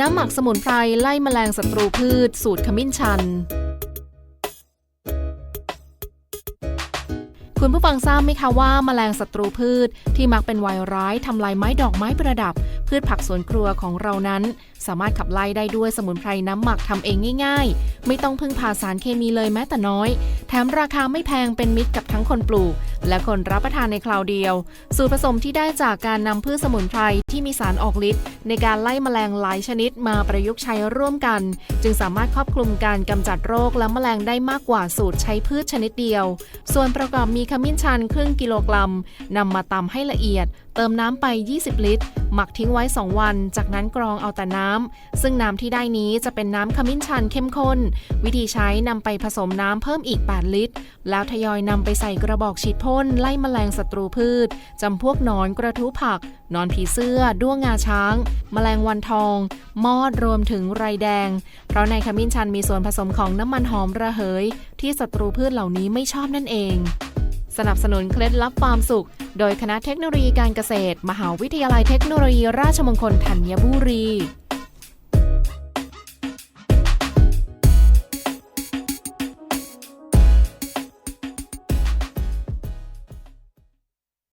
น้ำหมักสมุนไพรไล่แมลงศัตรูพืช สูตรขมิ้นชัน คุณผู้ฟังทราบไหมคะว่าแมลงศัตรูพืชที่มักเป็นวายร้ายทำลายไม้ดอกไม้ประดับ พืชผักสวนครัวของเรานั้น สามารถขับไล่ได้ด้วยสมุนไพรน้ำหมักทำเองง่าย ๆ ไม่ต้องพึ่งพาสารเคมีเลยแม้แต่น้อย แถมราคาไม่แพงเป็นมิตรกับทั้งคนปลูกและคนรับประทานในคราวเดียว สูตรผสมที่ได้จากการนำพืชสมุนไพรที่มีสารออกฤทธิ์ในการไล่แมลงหลายชนิดมาประยุกต์ใช้ร่วมกัน จึงสามารถครอบคลุมการกำจัดโรคและแมลงได้มากกว่าสูตรใช้พืชชนิดเดียว ส่วนประกอบมีขมิ้นชันครึ่งกิโลกรัมนำมาตำให้ละเอียด เติมน้ำไป 20 ลิตร หมักทิ้งไว้ 2 วัน จากนั้นกรองเอาแต่น้ำซึ่งน้ำที่ได้นี้จะเป็นน้ำขมิ้นชันเข้มข้น วิธีใช้นำไปผสมน้ำเพิ่มอีก 8 ลิตร แล้วทยอยนำไปใส่กระบอกฉีดพ่นไล่แมลงศัตรูพืชจำพวกนอนกระทู้ผัก นอนผีเสื้อ ด้วงงาช้าง แมลงวันทอง มอดรวมถึงไรแดง เพราะในขมิ้นชันมีส่วนผสมของน้ำมันหอมระเหย ที่ศัตรูพืชเหล่านี้ไม่ชอบนั่นเองสนับสนุนเคล็ดลับความสุข โดยคณะเทคโนโลยีการเกษตร มหาวิทยาลัยเทคโนโลยีราชมงคลธัญบุรี